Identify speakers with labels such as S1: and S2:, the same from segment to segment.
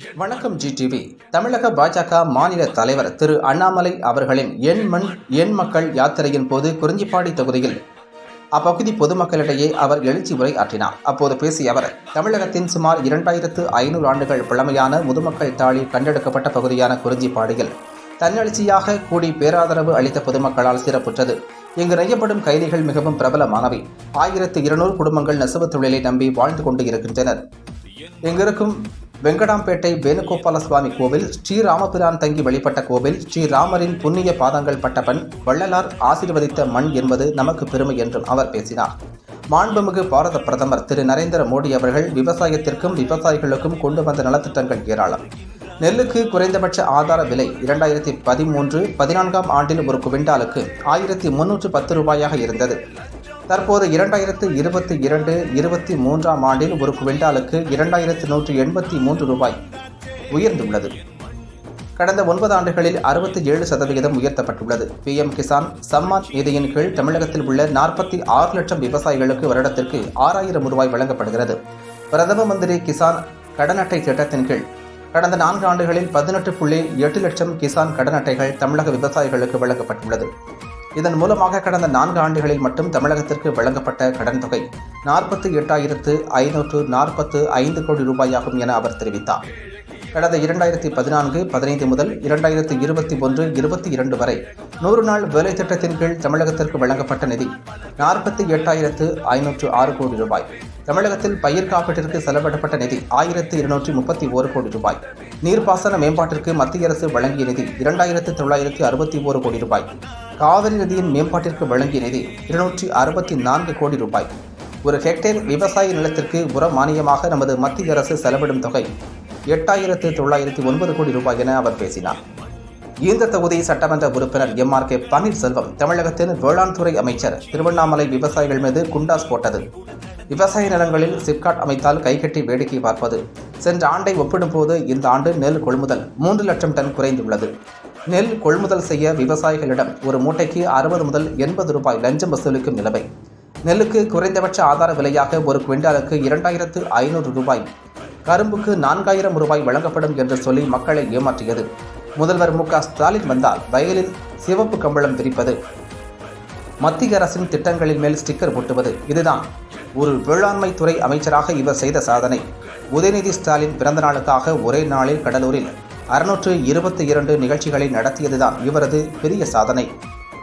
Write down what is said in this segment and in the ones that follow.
S1: வணக்கம் ஜிடிவி தமிழக பாஜக மாநில தலைவர் திரு அண்ணாமலை அவர்களின் எண் மண் எண் மக்கள் யாத்திரையின் போது குறிஞ்சிப்பாடி தொகுதியில் அப்பகுதி பொதுமக்களிடையே அவர் எழுச்சி உரை ஆற்றினார் அப்போது பேசிய அவர் தமிழகத்தின் சுமார் இரண்டாயிரத்து ஐநூறு ஆண்டுகள் பழமையான முதுமக்கள் தாழி கண்டெடுக்கப்பட்ட பகுதியான குறிஞ்சிப்பாடியில் தன்னெழுச்சியாக கூடி பேராதரவு அளித்த பொதுமக்களால் சிறப்புற்றது. இங்கு நெய்யப்படும் கைதிகள் மிகவும் பிரபலமானவை. ஆயிரத்து இருநூறு குடும்பங்கள் நெசவுத் தொழிலை நம்பி வாழ்ந்து கொண்டு இருக்கின்றனர். இங்கிருக்கும் வெங்கடாம்பேட்டை வேணுகோபால சுவாமி கோவில் ஸ்ரீராமபிரான் தங்கி வழிபட்ட கோவில் ஸ்ரீராமரின் புண்ணிய பாதங்கள் பட்டபன் வள்ளலார் ஆசீர்வதித்த மண் என்பது நமக்கு பெருமை என்றும் அவர் பேசினார். மாண்புமிகு பாரத பிரதமர் திரு நரேந்திர மோடி அவர்கள் விவசாயத்திற்கும் விவசாயிகளுக்கும் கொண்டு வந்த நலத்திட்டங்கள் ஏராளம். நெல்லுக்கு குறைந்தபட்ச ஆதார விலை இரண்டாயிரத்தி பதிமூன்று பதினான்காம் ஆண்டில் ஒரு குவிண்டாலுக்கு ஆயிரத்தி முன்னூற்று பத்து ரூபாயாக இருந்தது. தற்போது இரண்டாயிரத்து இருபத்தி இரண்டு இருபத்தி மூன்றாம் ஆண்டில் ஒரு குவிண்டாலுக்கு இரண்டாயிரத்து நூற்று எண்பத்தி மூன்று ரூபாய் உயர்ந்துள்ளது. கடந்த ஒன்பது ஆண்டுகளில் அறுபத்தி ஏழு சதவிகிதம் உயர்த்தப்பட்டுள்ளது. பிஎம் கிசான் சம்மான் நிதியின் கீழ் தமிழகத்தில் உள்ள நாற்பத்தி ஆறு லட்சம் விவசாயிகளுக்கு வருடத்திற்கு ஆறாயிரம் ரூபாய் வழங்கப்படுகிறது. பிரதம மந்திரி கிசான் கடன் அட்டை திட்டத்தின் கீழ் கடந்த நான்கு ஆண்டுகளில் பதினெட்டு புள்ளி எட்டு லட்சம் கிசான் கடன் அட்டைகள் தமிழக விவசாயிகளுக்கு வழங்கப்பட்டுள்ளது. இதன் மூலமாக கடந்த நான்கு ஆண்டுகளில் மட்டும் தமிழகத்திற்கு வழங்கப்பட்ட கடன் தொகை நாற்பத்தி எட்டாயிரத்து ஐநூற்று நாற்பத்து ஐந்து கோடி ரூபாயாகும் என அவர் தெரிவித்தார். கடந்த இரண்டாயிரத்தி பதினான்கு பதினைந்து முதல் இரண்டாயிரத்தி இருபத்தி ஒன்று இருபத்தி இரண்டு வரை நூறு நாள் வேலை திட்டத்தின் கீழ் தமிழகத்திற்கு வழங்கப்பட்ட நிதி நாற்பத்தி எட்டாயிரத்து ஐநூற்று ஆறு கோடி ரூபாய். தமிழகத்தில் பயிர் காப்பீட்டிற்கு செலவிடப்பட்ட நிதி ஆயிரத்து இருநூற்றி முப்பத்தி ஓரு கோடி ரூபாய். நீர்ப்பாசன மேம்பாட்டிற்கு மத்திய அரசு வழங்கிய நிதி இரண்டாயிரத்து தொள்ளாயிரத்து அறுபத்தி ஓரு கோடி ரூபாய். காவிரி நதியின் மேம்பாட்டிற்கு வழங்கிய நிதி இருநூற்றி அறுபத்தி நான்கு கோடி ரூபாய். ஒரு ஹெக்டேர் விவசாய நிலத்திற்கு உர மானியமாக நமது மத்திய அரசு செலவிடும் தொகை எட்டாயிரத்து தொள்ளாயிரத்தி ஒன்பது கோடி ரூபாய் என அவர் பேசினார். இந்த தொகுதி சட்டமன்ற உறுப்பினர் எம். ஆர். கே. பன்னீர்செல்வம் தமிழகத்தின் வேளாண் துறை அமைச்சர் திருவண்ணாமலை விவசாயிகள் மீது குண்டாஸ் போட்டது. விவசாய நிலங்களில் சிப்காட் அமைத்தால் கைகட்டி வேடிக்கை பார்ப்பது. சென்ற ஆண்டை ஒப்பிடும்போது இந்த ஆண்டு நெல் கொள்முதல் மூன்று லட்சம் டன் குறைந்துள்ளது. நெல் கொள்முதல் செய்ய விவசாயிகளிடம் ஒரு மூட்டைக்கு அறுபது முதல் எண்பது ரூபாய் லஞ்சம் வசூலிக்கும் நிலைமை. நெல்லுக்கு குறைந்தபட்ச ஆதார விலையாக ஒரு குவிண்டாலுக்கு இரண்டாயிரத்து ஐநூறு ரூபாய். கரும்புக்கு நான்காயிரம் ரூபாய் வழங்கப்படும் என்று சொல்லி மக்களை ஏமாற்றியது. முதல்வர் மு க ஸ்டாலின் வந்தால் வயலில் சிவப்பு கம்பளம் விரிப்பது. மத்திய அரசின் திட்டங்களின் மேல் ஸ்டிக்கர் ஒட்டுவது. இதுதான் ஒரு வேளாண்மை துறை அமைச்சராக இவர் செய்த சாதனை. உதயநிதி ஸ்டாலின் பிறந்த நாளுக்காக ஒரே நாளில் கடலூரில் அறுநூற்று இருபத்தி இரண்டு நிகழ்ச்சிகளை நடத்தியதுதான் இவரது பெரிய சாதனை.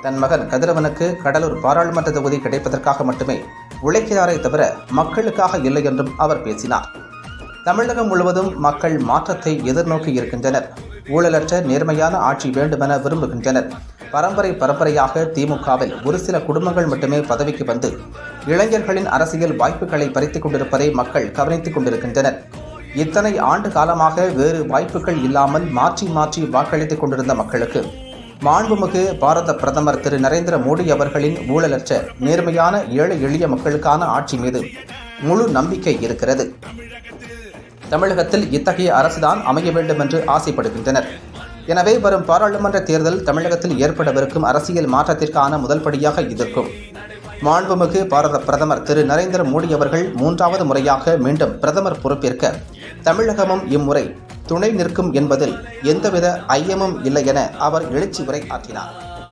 S1: தன் மகன் கதிரவனுக்கு கடலூர் பாராளுமன்ற தொகுதி கிடைப்பதற்காக மட்டுமே உழைக்கிறாரே தவிர மக்களுக்காக இல்லை என்றும் அவர் பேசினார். தமிழகம் முழுவதும் மக்கள் மாற்றத்தை எதிர்நோக்கி இருக்கின்றனர். ஊழலற்ற நேர்மையான ஆட்சி வேண்டுமென விரும்புகின்றனர். பரம்பரை பரம்பரையாக திமுகவில் ஒரு சில குடும்பங்கள் மட்டுமே பதவிக்கு வந்து இளைஞர்களின் அரசியல் வாய்ப்புகளை பறித்துக் கொண்டிருப்பதை மக்கள் கவனித்துக் கொண்டிருக்கின்றனர். இத்தனை ஆண்டு காலமாக வேறு வாய்ப்புகள் இல்லாமல் மாற்றி மாற்றி வாக்களித்துக் கொண்டிருந்த மக்களுக்கு மாண்புமிகு பாரத பிரதமர் திரு நரேந்திர மோடி அவர்களின் ஊழலற்ற நேர்மையான ஏழை எளிய மக்களுக்கான ஆட்சி மீது முழு நம்பிக்கை இருக்கிறது. தமிழகத்தில் இத்தகைய அரசுதான் அமைய வேண்டும் என்று ஆசைப்படுகின்றனர். எனவே வரும் பாராளுமன்ற தேர்தல் தமிழகத்தில் ஏற்படவிருக்கும் அரசியல் மாற்றத்திற்கான முதல் படியாக இருக்கும் மாண்புமிகு பாரத பிரதமர் திரு நரேந்திர மோடி அவர்கள் மூன்றாவது முறையாக மீண்டும் பிரதமர் பொறுப்பேற்க தமிழகமும் இம்முறை துணை நிற்கும் என்பதில் எந்தவித ஐயமும் இல்லை என அவர் எழுச்சி உரை ஆற்றினார்.